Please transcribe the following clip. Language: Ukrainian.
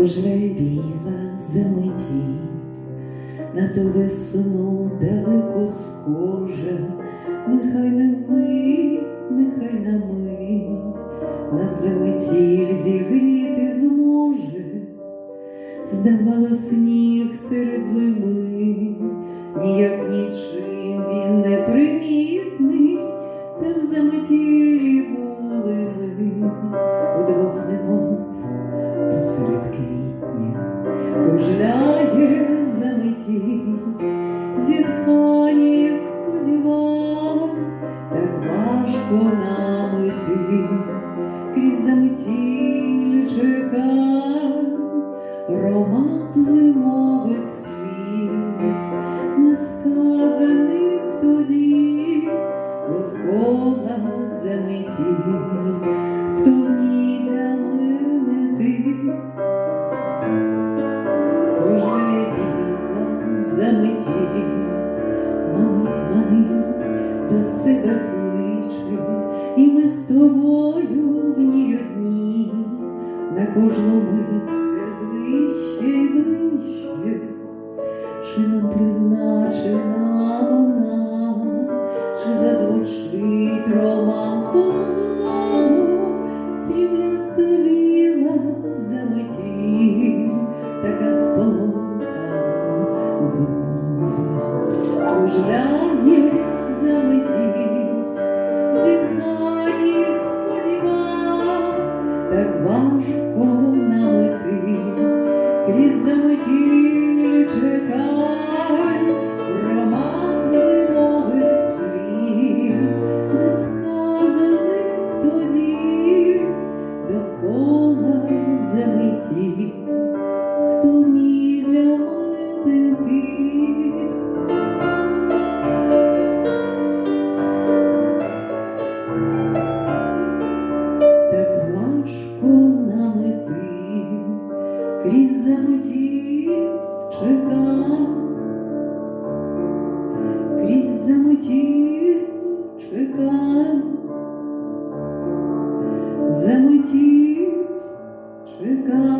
кружляє біла заметі, на ту весну далеко схожа, нехай на мить, нехай на мить, на заметіль зігріти зможе, здавало сніг серед зими, ніяк нічим він не важко нам крізь заметіль чекай, романс зимових на кожну мить все ближче і ближче, чи нам призначена вона, чи зазвучить романсом знову срібляста віла заметіль, така сполохана зимова, кружляє заметіль, сподівань, так важко нам іти, заметів чекав, крізь заметів чекав, заметів чекав.